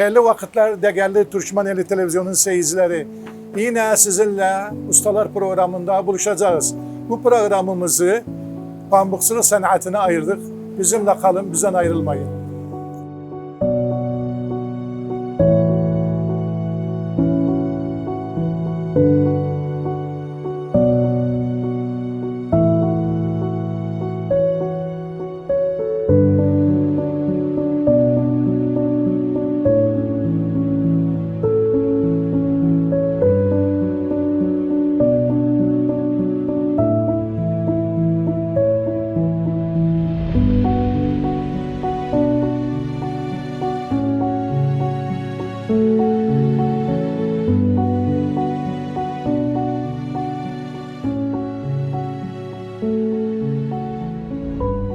Hayırlı vakitler değerli Türkmeneli Televizyonu'nun seyircileri. Yine sizinle Ustalar programında buluşacağız. Bu programımızı pambukçuluk sanatına ayırdık. Bizimle kalın, bizden ayrılmayın.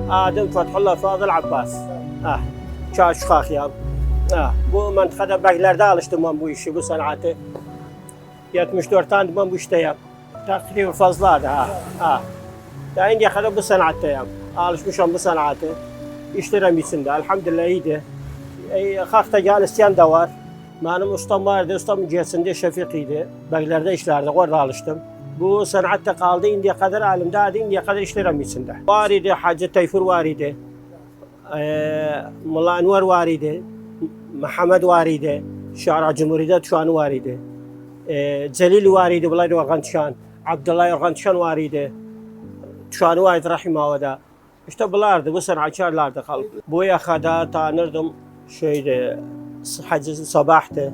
Adım Fethullah Fadıl Abbas. Ah, Çarşı Kahyam. Ah, bu mentıkada beklerde alıştım ben bu işi, bu sanatı. 74 tane ben bu işteyim. Takriben fazladır ha. ha. Daha indiye kadar bu sanattayım. Alışmışım bu sanatı. İşlerim içinde. Elhamdülillah iyiydi. E, Kalkta gel isteyen de var. Benim ustam vardı, ustamın cihetinde Şefik'iydi. Beklerde işlerdi, orada alıştım. Bu sanatta kaldı indiye kadar alimde, indiye kadar işlerim içinde. Var idi, Hacı Tayfur var idi. Ee, Mulla Enver var idi. Muhammed var idi. Şara Cumhuriyet şu an var idi. Ee, Celil var idi, bunlar Organ Tişan. Abdullah Organ Tişan var idi. Tişan var idi Rahimahullah. İşte bunlardı, bu sanatçılardı kalıp. Bu yakada tanırdım şeydi, Hacı Sabah'tı.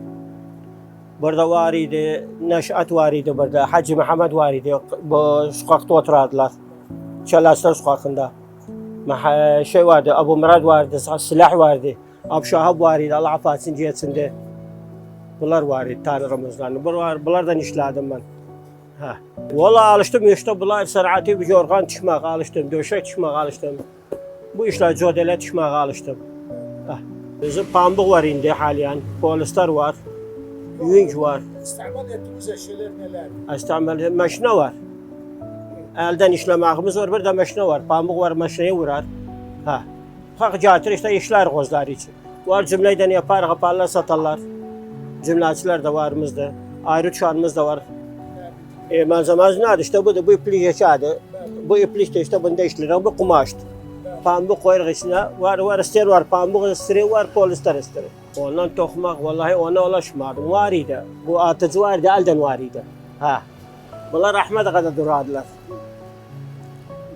Neşat var idi burada, Hacı Muhammed var idi. Bu sokakta oturardılar. Çalaslar sokakında. Mah- şey vardı, Abu Murad vardı, silah vardı. Abu Şahab var idi, Allah affetsin cihetinde. Bunlar var idi, tanrımızdan. Bunlar, bunlardan işledim ben. Ha. Valla alıştım işte bunlar sanatı bir yorgan çıkmak alıştım, döşek çıkmak alıştım. Bu işler codele çıkmak alıştım. Ha. Bizim pambuk var indi haliyen, polisler var, Yünç var. İstimal ettiğiniz eşyalar neler? İstimal meşine var. Elden işlememiz var, bir de meşine var. Pamuk var, meşineye vurar. Ha. Hak getir işte işler kozlar için. Var cümleyden yapar, kaparlar, satarlar. Cümleçiler de varımızdı. Ayrı çağımız da var. E, malzememiz nerede? İşte bu da bu iplik yaşadı. Bu iplik de işte bunda işleri, bu kumaştı. Pamuk koyar içine, var var ister var, pamuk ister var, polistar ister. Ondan tokmak vallahi ona ulaşmadım. Var idi. Bu atıcı vardı, elden var idi. Ha. Bunlar rahmete kadar durardılar.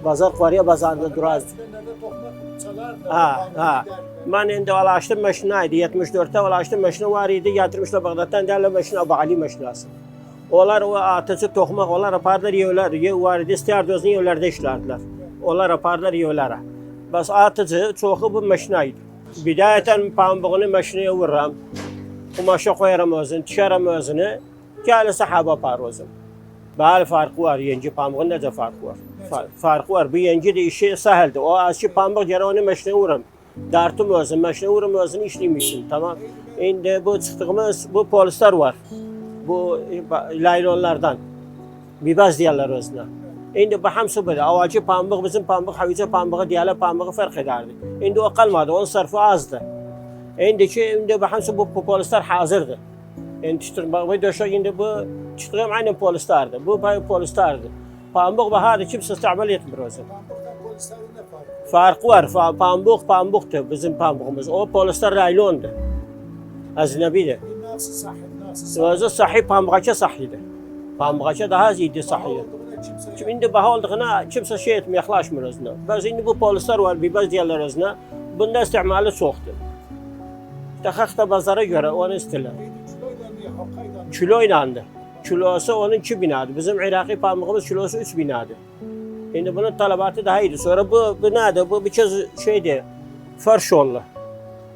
Pazar var ya pazarda durardı. Ha, ha. Ben indi ulaştım meşinaydı. 74'te ulaştım meşine var idi. Getirmişler Bağdat'tan derler meşine Abu Ali meşinası. Onlar o atıcı tokmak, onlar yaparlar yiyorlar. Ye var idi, istiyardozunu yiyorlarda işlerdiler. Onlar yaparlar yiyorlara. Bas atıcı çoğu bu meşinaydı. Bidayeten pambuğunu meşineye vururam. Kumaşa koyarım özünü, tişerim özünü. Gel sahaba yapar özüm. Bahal farkı var, yenci pamuğun nece farkı var? Fa- farkı var. Bu yenci de işi sahildi. O aşı pamuk yere onu meşineye vururum. Dartım özüm, meşineye vururum özünü işleymişsin, tamam. Şimdi bu çıktığımız, bu polisler var. Bu e, laylonlardan. Bibaz diyorlar özüne. Şimdi bu hamsı böyle. Avacı pamuk, bizim pamuk, havice pamuğu, diğerler pamuğu fark ederdi. Şimdi o kalmadı, onun sarfı azdı. Şimdi ki, şimdi bu hamsı bu polisler hazırdı. Yani çıtır bak ve döşe şimdi bu çıtırım aynı polislerdi. Bu pay polislerdi. Pamuk baharı kimse istimal etmiyor o zaman. Farkı? Var. Pambuk pambuktu bizim pambukumuz. O polisler raylondu. Aznebiydi. Nasıl sahip, nasıl sahip? Özü sahih pambukaça sahiydi. Pambukaça daha iyiydi sahih. Kimse Şimdi baha olduğuna kimse şey etmeye yaklaşmıyor özüne. Ben şimdi bu polisler var, bir baz diyorlar özüne. Bunda istimali çoktu. İşte hakta pazara göre onu halkayla kilo oynandı. Kilosu onun iki binadı. Bizim Iraki pamuğumuz kilosu üç binadı. Şimdi bunun talabatı daha iyiydi. Sonra bu binadı, bu bir kez şeydi, farş yollu.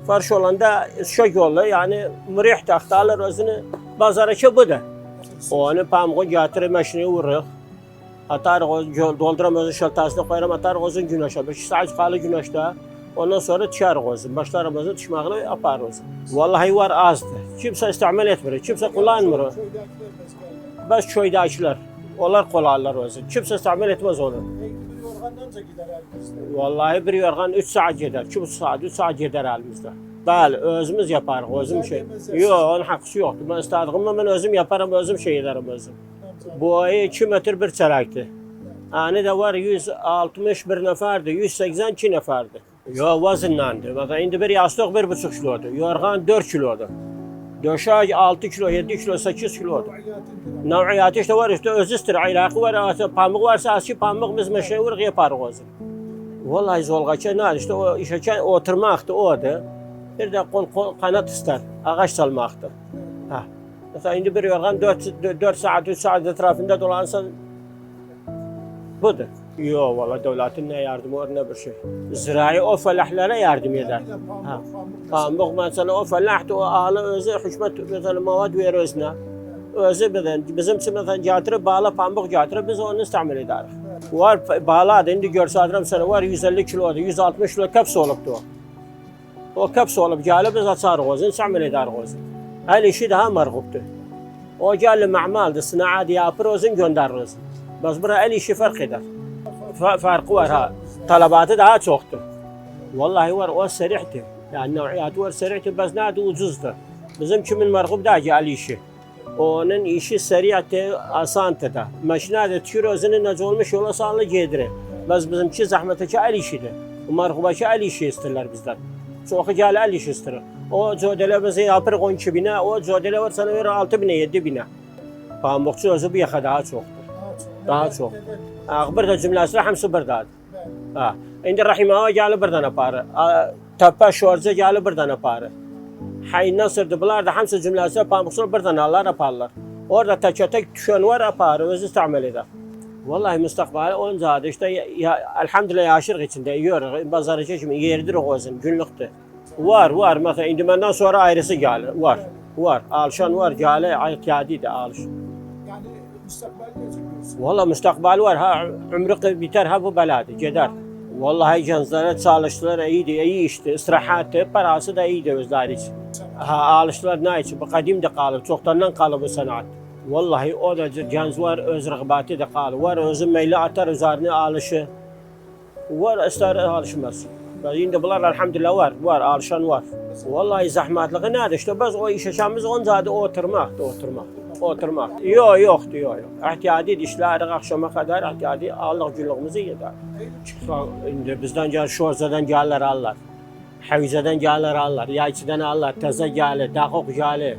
Farş olanda şok yollu yani mürih tahtalar özünü pazara ki bu da. Onu pamuğu getirir meşini vurur. Atar o dolduram özün şaltasına koyarım atar özün güneşe. Beş saat kalı güneşte. Ondan sonra çıkar özün. Başlarım özün çıkmağını yapar özün. Vallahi var azdı. Kimse istimal etmiyor. Kimse kullanmıyor. Bas köydakiler. Onlar kolaylar özün. Kimse istimal etmez onu. Vallahi bir yorgan 3 saat gider. 2 saat, 3 saat gider elimizde. Bəli, özümüz yaparıq, özüm şey. Yox, onun haqqısı yoxdur. Mən istədiyimlə mən özüm yaparım, özüm şey edərəm özüm. Boyu 2 metr bir çərəkdir. Ani də var 161 nəfərdir, 182 nəfərdir. Yox, vazinlandır. Məsələn, indi bir yastıq 1,5 kilodur, yorğan 4 kilodur. Döşək 6 kilo, 7 kilo, 8 kilodur. Nav'iyyatı işte var işte özüstür. Iraqı var, pamuk varsa asıl pamuk biz meşhur yaparız özü. Vallahi zolgaça ne işte o işe oturmaktı odu. Bir de kol, kol kanat ister. Ağaç salmaktı. Ha. Mesela indi bir yorgan 4, 4 saat, 3 saat etrafında dolansan budur. Yok valla devletin ne yardımı var ne bir şey. Zirai o felahlara yardım eder. Ha. Pamuk mesela o felah o ağlı özü hükümet mesela mavad verir özüne. Özü bizden, bizim için mesela getirip bağla pamuk getirip biz onu istimal ederiz. Var bağladı indi görsədirəm sənə var 150 kilodur, 160 kilo kəps olubdu o. O kəps olub gəlib biz açarıq özünü, istimal edərik özünü. Əl işi daha mərğubdur. O gəlir məmaldır, sınaat yapır özün göndərir özünü. Bəs bura əl işi fərq edər. Fa- Farkı var ha. Talabatı daha çoxdur. Vallahi var o serihtir. Yani nav'iyatı var serihtir, bəs nədir ucuzdur. Bizim kimin mərğub da ki əl işi. Onun işi seriyyəti asandır da. Məşinə də tükür özünü necə olmuş yola sallı gedirir. Bəs bizimki zəhmətəki əl işidir. O mərğubaki əl işi istəyirlər bizdən. Çoxu gəl əl işi istəyir. O cödelə bizi yapırıq 12 binə, o cödelə var sana verir 6 binə, 7 binə. Pamukçu özü bu yaxa daha çoxdur. Daha çox. Ağbir də cümləsi hamısı birdadır. Ha. İndi Rahimova gəlib birdən aparır. A- Təpə Şorca gəlib birdən aparır. Hay Nasır'dı bunlar da hamısı cümləsi pamukçu birdən alırlar aparırlar. Orada tək tək düşən var aparır, özü istimal eder. Vallahi müstakbali oncadı işte ya, elhamdülillah yaşırıq içində yiyoruz. Bazarıcı kimi yerdirik özün günlükdür. Var var mesela indi məndən sonra ayrısı gəlir. Var. Var. Alışan var, gəlir, ihtiyadidir alış. Yani müstakbel. Valla müstakbali var. Ha ömrü biter ha bu beladı. Gider. Vallahi gençlere çalıştılar iyiydi, iyi işti. İstirahattı, parası da iyiydi özleri için. Ha alıştılar ne için? Bu kadim de kalıp, çoktandan kalıp bu sanat. Vallahi o da genç var, öz rıgbati de kalıp. Var özü meyli atar üzerine alışı. Var ister alışmaz. Şimdi bunlar elhamdülillah var, var, alışan var. Vallahi zahmetli nedir? İşte biz o iş yaşamımız oncadı oturmaktı, oturmak. Oturmak. Yok yok yok. İhtiyadi işleri akşama kadar ihtiyadi Allah cülüğümüzü yeder. Şimdi bizden gel Şorzadan gelirler alırlar. Havizeden gelirler alırlar. Yayçıdan alırlar. Teze gelir, Dakok gelir.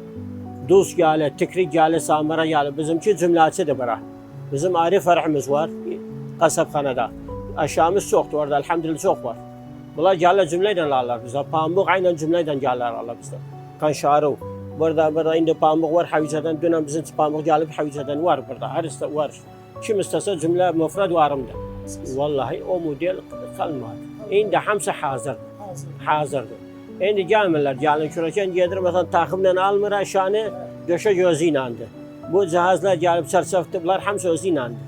Duz gelir, Tikrik gelir, Samara gelir. Bizimki cümlesidir bura. Bizim ayrı farhımız var. Kasapxanada. Aşağımız çoktu orada. Elhamdülillah çok var. Bunlar gəlirlər cümlə ilə alırlar bizə. Pambıq aynən cümlə ilə gəlirlər alırlar bizə. Qanşarov. Burada burada indi pambıq var Həvicədən. Dünən bizim pambıq gəlib Həvicədən var burada. Hər istə var. Kim istəsə cümlə məfrad varımdır. Vallahi o model qalmadı. İndi hamısı hazırdır. Hazırdır. İndi gəlmirlər, gəlin kürəkən gedir, məsələn, taxımla almır əşyanı, döşə gözü iləndir. Bu cihazlar gəlib çərçəvdiblər, hamısı özü iləndir.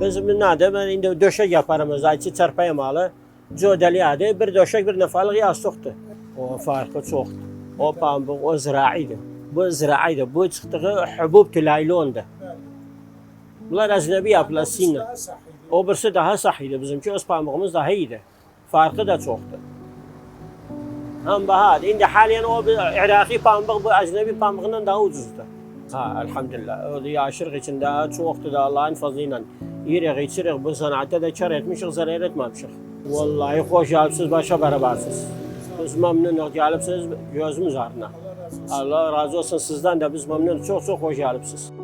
Biz nədir, mən indi döşə yaparım özə, içi çərpəyəm alır. Cödəliyadır, bir döşək, bir nəfəlik yastıqdır. O farkı çoxdur. O pambıq, o ziraidir. Bu ziraidir. Bu çıxdığı hübub laylondur. Bunlar əznəbi yapılan sahih. O birisi daha sahidir. Bizimki öz pambığımız daha iyidir. Farkı da çoxdur. Amma bahadır. İndi haliyen o bir İraqi pambıq bu əcnəbi pambığından daha ucuzdur. Ha, elhamdülillah. O da yaşırıq içində çoxdur da Allahın fazlı ilə. Yeyirik, içirik, bu sanatda da kar etmişik, zarar etməmişik. Vallahi xoş gəlibsiz, başa bərabərsiniz. Biz məmnunuq gəlibsiz gözümüz ardına. Allah razı olsun sizdən də biz məmnunuq. Çox-çox xoş gəlibsiz. Değerli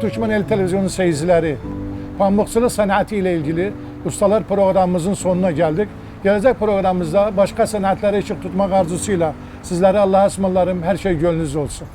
Türkmen El Televizyonu seyircileri, pamukçuluk sanatı ile ilgili ustalar programımızın sonuna geldik. Gelecek programımızda başka sanatları ışık tutmak arzusuyla sizlere Allah'a ısmarlarım. Her şey gönlünüzde olsun.